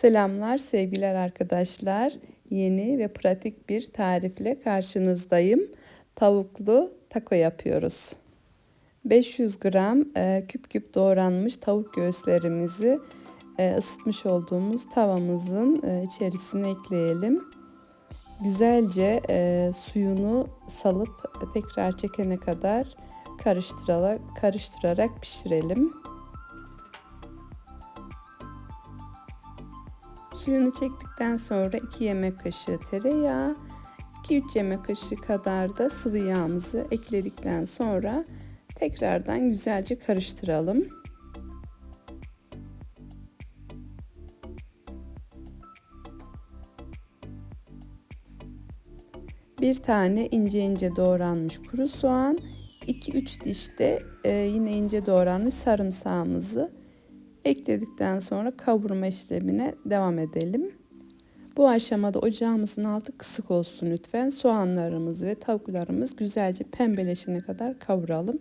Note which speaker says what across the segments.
Speaker 1: Selamlar, sevgiler arkadaşlar. Yeni ve pratik bir tarifle karşınızdayım. Tavuklu taco yapıyoruz. 500 gram e, küp küp doğranmış tavuk göğüslerimizi e, ısıtmış olduğumuz tavamızın e, içerisine ekleyelim. Güzelce e, suyunu salıp tekrar çekene kadar karıştırarak, karıştırarak pişirelim. Suyunu çektikten sonra 2 yemek kaşığı tereyağı, 2-3 yemek kaşığı kadar da sıvı yağımızı ekledikten sonra tekrardan güzelce karıştıralım. Bir tane ince ince doğranmış kuru soğan, 2-3 diş de e, yine ince doğranmış sarımsağımızı ekledikten sonra kavurma işlemine devam edelim. Bu aşamada ocağımızın altı kısık olsun lütfen. Soğanlarımız ve tavuklarımız güzelce pembeleşene kadar kavuralım.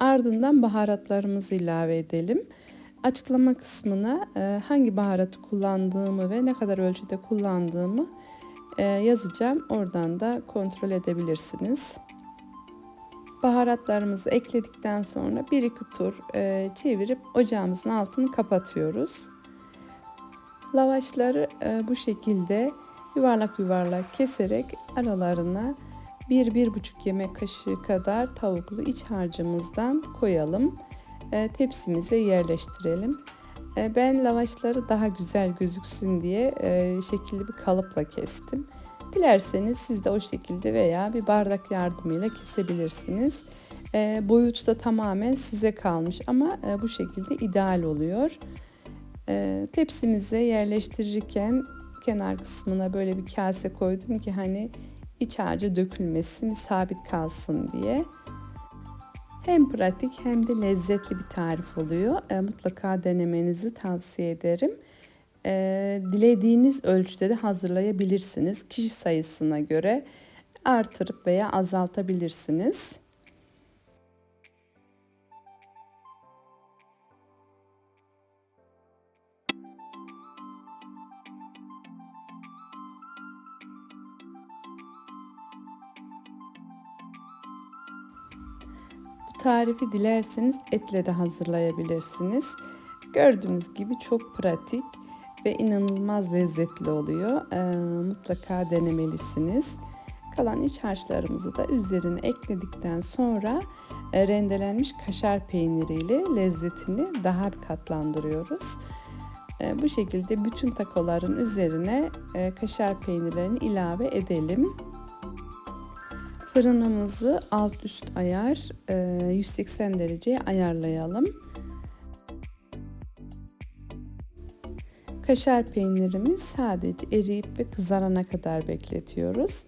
Speaker 1: Ardından baharatlarımızı ilave edelim. Açıklama kısmına e, hangi baharatı kullandığımı ve ne kadar ölçüde kullandığımı e, yazacağım. Oradan da kontrol edebilirsiniz. Baharatlarımızı ekledikten sonra bir iki tur e, çevirip ocağımızın altını kapatıyoruz. Lavaşları e, bu şekilde yuvarlak yuvarlak keserek aralarına 1-1,5 yemek kaşığı kadar tavuklu iç harcımızdan koyalım. E, tepsimize yerleştirelim. E, ben lavaşları daha güzel gözüksün diye e, şekilli bir kalıpla kestim. Dilerseniz siz de o şekilde veya bir bardak yardımıyla kesebilirsiniz. E, boyutu da tamamen size kalmış ama e, bu şekilde ideal oluyor. E, tepsimize yerleştirirken kenar kısmına böyle bir kase koydum ki hani iç harcı dökülmesin, sabit kalsın diye. Hem pratik hem de lezzetli bir tarif oluyor. E, mutlaka denemenizi tavsiye ederim e, dilediğiniz ölçüde de hazırlayabilirsiniz. Kişi sayısına göre artırıp veya azaltabilirsiniz. Tarifi dilerseniz etle de hazırlayabilirsiniz. Gördüğünüz gibi çok pratik ve inanılmaz lezzetli oluyor. E, mutlaka denemelisiniz. Kalan iç harçlarımızı da üzerine ekledikten sonra e, rendelenmiş kaşar peyniriyle lezzetini daha bir katlandırıyoruz. E, bu şekilde bütün takoların üzerine e, kaşar peynirlerini ilave edelim. Fırınımızı alt üst ayar e, 180 dereceye ayarlayalım. Kaşar peynirimiz sadece eriyip ve kızarana kadar bekletiyoruz.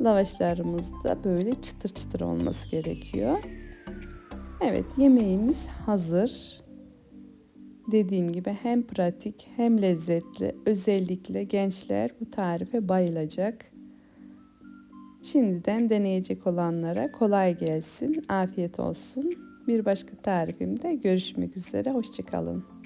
Speaker 1: Lavaşlarımız da böyle çıtır çıtır olması gerekiyor. Evet yemeğimiz hazır. Dediğim gibi hem pratik hem lezzetli. Özellikle gençler bu tarife bayılacak. Şimdiden deneyecek olanlara kolay gelsin, afiyet olsun. Bir başka tarifimde görüşmek üzere, hoşçakalın.